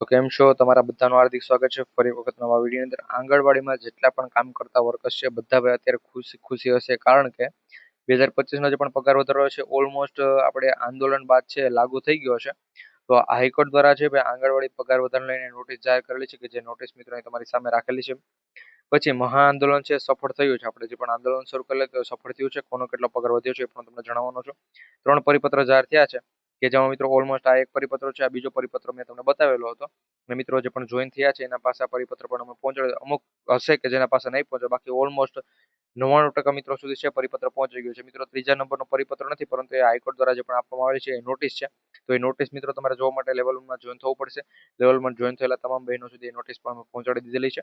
તો કેમ છો? તમારા બધાનું હાર્દિક સ્વાગત છે. ફરી વખત નવા વિડીયોની અંદર આંગણવાડીમાં જેટલા પણ કામ કરતા વર્કર્સ છે, બધા ભાઈ અત્યારે ખુશી ખુશી હશે. કારણ કે બે હજાર પચીસનો જે પણ પગાર વધારો છે, ઓલમોસ્ટ આપણે આંદોલન બાદ છે, લાગુ થઈ ગયો છે. તો હાઈકોર્ટ દ્વારા છે, ભાઈ આંગણવાડી પગાર વધારો લઈને નોટિસ જાહેર કરેલી છે કે જે નોટિસ મિત્રો તમારી સામે રાખેલી છે. પછી મહા આંદોલન છે, સફળ થયું છે. આપણે જે પણ આંદોલન શરૂ કરેલું સફળ થયું છે, કોનો કેટલો પગાર વધ્યો છે એ પણ તમને જણાવવાનો છું. ત્રણ પરિપત્ર જાહેર થયા છે. કે જેમાં મિત્રો ઓલમોસ્ટ આ એક પરિપત્ર છે, આ બીજો પરિપત્ર મેં તમને બતાવેલો હતો. અને મિત્રો જે પણ જોઈન થયા છે, એના પાસે આ પરિપત્ર પણ અમે પહોંચાડ્યો. અમુક હશે કે જેના પાસે નહીં પહોંચે બાકી ઓલમોસ્ટ નવ્વાણું ટકા મિત્રો સુધી છે પરિપત્ર પહોંચી ગયું છે. મિત્રો, ત્રીજા નંબરનો પરિપત્ર નથી, પરંતુ એ હાઈકોર્ટ દ્વારા જે પણ આપવામાં આવેલી છે, એ નોટિસ છે. તો એ નોટિસ મિત્રો તમારે જોવા માટે લેવલ વનમાં જોઈન થવું પડશે. લેવલ વન જોઈન થયેલા તમામ બહેનો સુધી એ નોટિસ પણ અમે પહોંચાડી દીધેલી છે.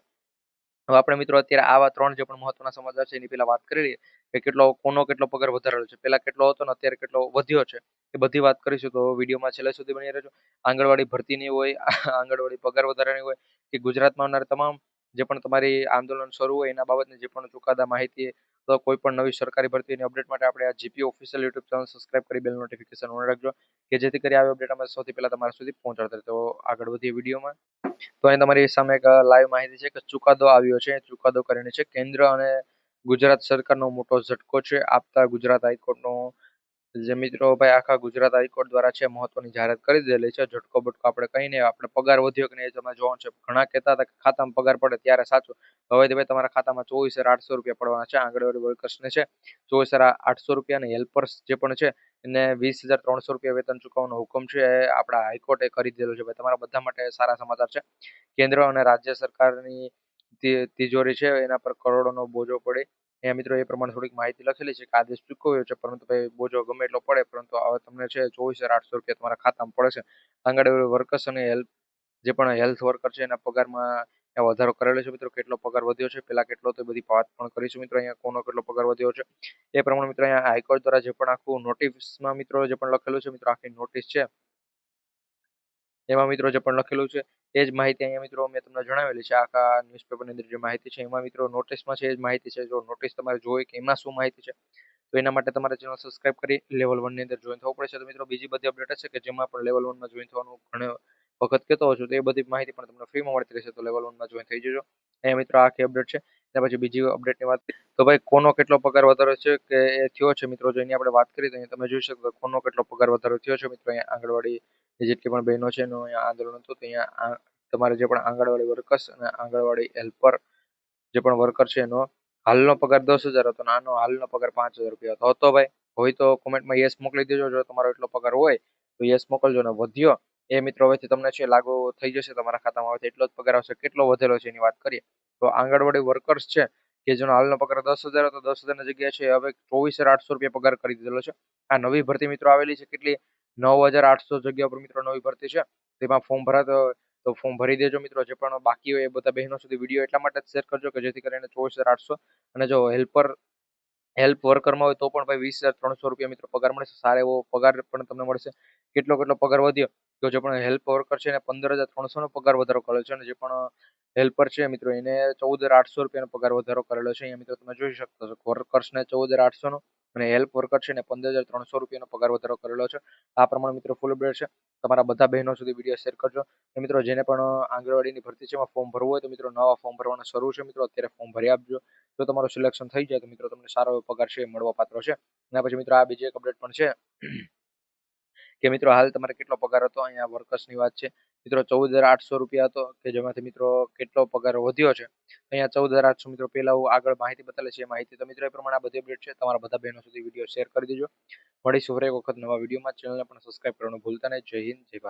હવે આપણે મિત્રો અત્યારે આવા ત્રણ જે પણ મહત્વના સમાચાર છે, એની પહેલા વાત કરી લઈએ કે કેટલો, કોનો કેટલો પગાર વધારેલો છે. પહેલા કેટલો હતો ને અત્યારે કેટલો વધ્યો છે. એ બધી વાત કરીશું તો વિડીયોમાં છેલ્લે સુધી બની રહેજો. આંગણવાડી ભરતીની હોય, આંગણવાડી પગાર વધારાની હોય, કે ગુજરાતમાં આવનાર તમામ જે પણ તમારી આંદોલન શરૂ હોય એના બાબતની જે પણ ચુકાદા, માહિતી, તો કોઈ પણ નવી સરકારી ભરતીની અપડેટ માટે આપણે આ GP official YouTube channel subscribe કરી બેલ નોટિફિકેશન ઓન રાખજો, કે જેથી કરી આવી અપડેટ અમે સૌથી પહેલા તમારા સુધી પહોંચાડતા તો આગળ વધીએ વિડીયોમાં. તો અહીં તમારી સામે એક લાઈવ માહિતી છે કે ચુકાદો આવ્યો છે. ચુકાદો કરીને છે. કેન્દ્ર અને ગુજરાત સરકારનો મોટો ઝટકો છે. આપતા ગુજરાત હાઈકોર્ટનો જે મિત્રો ભાઈ આખા ગુજરાત હાઈકોર્ટ દ્વારા છે મહત્વની જાહેરાત કરી દીધેલી છે. ઝટકો બટકો આપણે કઈ નહીં, આપણે પગાર વધ્યો કે નહીં તમે જોવાનું છે. ઘણા કહેતા હતા કે ખાતામાં પગાર પડે ત્યારે સાચું. હવે ભાઈ તમારા ખાતામાં ચોવીસ હજાર આઠસો રૂપિયા પડવાના છે. આંગણવાડી વર્કર્સને છે ચોવીસ હજાર આઠસો રૂપિયા અને હેલ્પર્સ જે પણ છે એને વીસ હજાર ત્રણસો રૂપિયા વેતન ચૂકવવાનો હુકમ છે. એ આપણા હાઈકોર્ટે કરી દીધેલો છે. ભાઈ તમારા બધા માટે સારા સમાચાર છે. કેન્દ્ર અને રાજ્ય સરકારની તિજોરી છે. એના પર કરોડોનો બોજો પડે. અહીંયા મિત્રો એ પ્રમાણે થોડીક માહિતી લખેલી છે કે આદેશ ચૂકવ્યો છે, પરંતુ ભાઈ બોજો ગમે એટલો પડે, પરંતુ હવે તમને છે ચોવીસ હજાર આઠસો રૂપિયા તમારા ખાતામાં પડે છે. આંગણવાડી વર્કર્સ અને હેલ્પ જે પણ હેલ્થ વર્કર છે એના પગારમાં વધારો કરેલો છે મિત્રો, કેટલો પગાર વધ્યો છે, પેલા કેટલો તો બધી વાત પણ કરીશું મિત્રો, અહીંયા કોનો કેટલો પગાર વધ્યો છે. એ પ્રમાણે મિત્રો અહીંયા હાઈકોર્ટ દ્વારા જે પણ આખું નોટિસમાં મિત્રો જે પણ લખેલું છે, મિત્રો આખી નોટિસ છે. એમાં મિત્રો જે પણ લખેલું છે એ જ માહિતી અહીંયા મિત્રો મેં તમને જણાવેલી છે. આખા ન્યૂઝપેપરની અંદર જે માહિતી છે, એમાં મિત્રો નોટિસમાં છે એ જ માહિતી છે. જો નોટિસ તમારે જોઈ કે એમાં શું માહિતી છે, તો એના માટે તમારે ચેનલ સબસ્ક્રાઇબ કરી લેવલ વનની અંદર જોઈન થવું છે. તો મિત્રો બીજી બધી અપડેટ છે કે જેમાં પણ લેવલ વનમાં જોઈન થવાનું ઘણો વખત કહેતો હોઉં છું, તો એ બધી માહિતી પણ તમને ફ્રીમાં મળતી રહેશે. તો લેવલ વનમાં જોઈન થઈ જજો. અહીંયા મિત્રો આખી અપડેટ છે. ત્યાર પછી બીજી અપડેટની વાત તો ભાઈ, કોનો કેટલો પગાર વધારો છે કે એ થયો છે મિત્રો? જો એની આપણે વાત કરીએ તો તમે જોઈ શકો કોનો કેટલો પગાર વધારો થયો છે મિત્રો? અહીંયા આંગણવાડી જેટલી પણ બહેનો છે એનું અહીંયા આંદોલન હતું, તો અહીંયા તમારે જે પણ આંગણવાડી વર્કર્સ અને આંગણવાડી હેલ્પર જે પણ વર્કર છે એનો હાલનો પગાર દસ હજાર હતો આનો હાલનો પગાર પાંચ હજાર રૂપિયા હતો. હતો ભાઈ? હોય તો કોમેન્ટમાં યસ મોકલી દેજો. જો તમારો એટલો પગાર હોય, તો યસ મોકલજો ને વધ્યો. એ મિત્રો, હવેથી તમને છે લાગુ થઈ જશે, તમારા ખાતામાં હવે એટલો જ પગાર આવશે. કેટલો વધેલો છે એની વાત કરીએ. તો આંગણવાડી વર્કર્સ છે કે જેનો હાલનો પગાર દસ હજાર હતો, દસ હજારની જગ્યાએ છે, હવે ચોવીસ હજાર આઠસો રૂપિયા પગાર કરી દીધેલો છે. આ નવી ભરતી મિત્રો આવેલી છે, કેટલી? નવ હજાર આઠસો જગ્યા પર મિત્રો નવી ભરતી છે. તેમાં ફોર્મ ભરાતો તો ફોર્મ ભરી દેજો મિત્રો, જે પણ બાકી હોય એ બધા બહેનો સુધી વીડિયો એટલા માટે શેર કરજો કે જેથી કરીને ચોવીસ હજાર આઠસો અને જો હેલ્પર હેલ્પ વર્કરમાં હોય તો પણ ભાઈ વીસ હજાર ત્રણસો રૂપિયા મિત્રો પગાર મળશે સારો એવો પગાર પણ તમને મળશે. કેટલો કેટલો પગાર વધ્યો? તો જે પણ હેલ્પ વર્કર છે એને પંદર હજાર ત્રણસોનો પગાર વધારો કરેલો છે અને જે પણ હેલ્પર છે મિત્રો એને ચૌદ હજાર આઠસો રૂપિયાનો પગાર વધારો કરેલો છે. અહીંયા મિત્રો તમે જોઈ શકતો છો વર્કર્સને ચૌદ હજાર આઠસોનો અને હેલ્પ વર્કર છે ને પંદર હજાર ત્રણસો રૂપિયાનો પગાર વધારો કરેલો છે. આ પ્રમાણે મિત્રો ફૂલ અપડેટ છે. તમારા બધા બહેનો સુધી વીડિયો શેર કરજો. અને મિત્રો જેને પણ આંગણવાડીની ભરતી છે એમાં ફોર્મ ભરવું હોય તો મિત્રો નવા ફોર્મ ભરવાના શરૂ છે મિત્રો. અત્યારે ફોર્મ ભરી આપજો. જો તમારું સિલેક્શન થઈ જાય તો મિત્રો તમને સારો પગાર છે એ મળવા પાત્ર છે. એના પછી મિત્રો આ બીજી એક અપડેટ પણ છે. કે મિત્રો, હાલ તમારે કેટલો પગાર હતો? અહીંયા વર્કર્સની વાત છે. મિત્રો, ચૌદ હજાર આઠસો રૂપિયા હતો, કે જેમાંથી મિત્રો કેટલો પગાર વધ્યો છે? અહીંયા ચૌદ હજાર આઠસો મિત્રો, પહેલાં હું આગળ માહિતી બતાવે છે માહિતી તો મિત્રો એ પ્રમાણે આ બધી અપડેટ છે. તમારા બધા બહેનો સુધી વીડિયો શેર કરી દેજો. મળીશું ફરી એક વખત નવા વિડીયોમાં. ચેનલને પણ સબસ્ક્રાઇબ કરવાનું ભૂલતા નહીં. જય હિન્દ, જય ભારત.